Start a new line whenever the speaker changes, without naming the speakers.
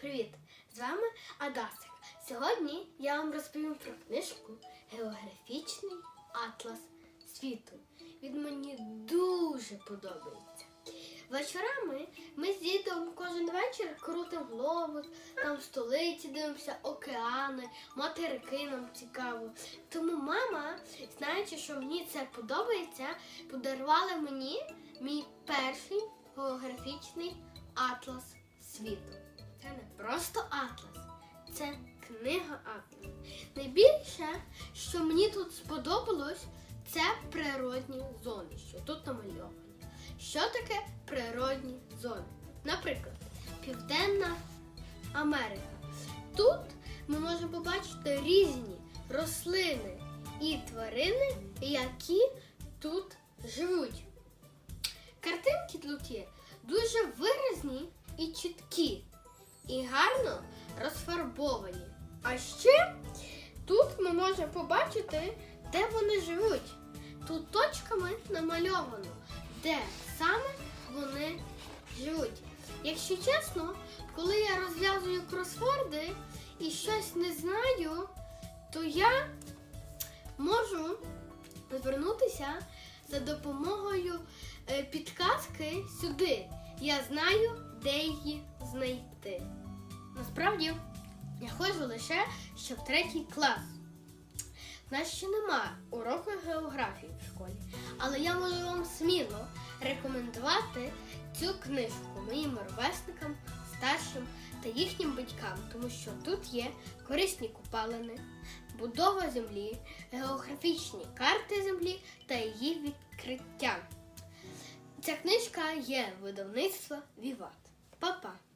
Привіт! З вами Адасик. Сьогодні я вам розповім про книжку Географічний атлас світу. Він мені дуже подобається. Вечорами ми з дідом кожен вечір крутимо глобус, там в столиці дивимося океани, материки нам цікаво. Тому мама, знаючи, що мені це подобається, подарувала мені мій перший географічний атлас світу. Просто атлас, це книга атлас. Найбільше, що мені тут сподобалось, це природні зони, що тут намальовані. Що таке природні зони? Наприклад, Південна Америка. Тут ми можемо побачити різні рослини і тварини, які тут живуть. Картинки тут є дуже виразні і чіткі, гарно розфарбовані. А ще тут ми можемо побачити, де вони живуть. Тут точками намальовано, де саме вони живуть. Якщо чесно, коли я розв'язую кросворди і щось не знаю, то я можу звернутися за допомогою е, підказки сюди. Я знаю, де її знайти. Насправді, я ходжу лише ще в третій клас. У нас ще нема уроку географії в школі, але я можу вам сміло рекомендувати цю книжку моїм ровесникам, старшим та їхнім батькам, тому що тут є корисні купалини, будова землі, географічні карти землі та її відкриття. Ця книжка є видавництва Віват. Па-па!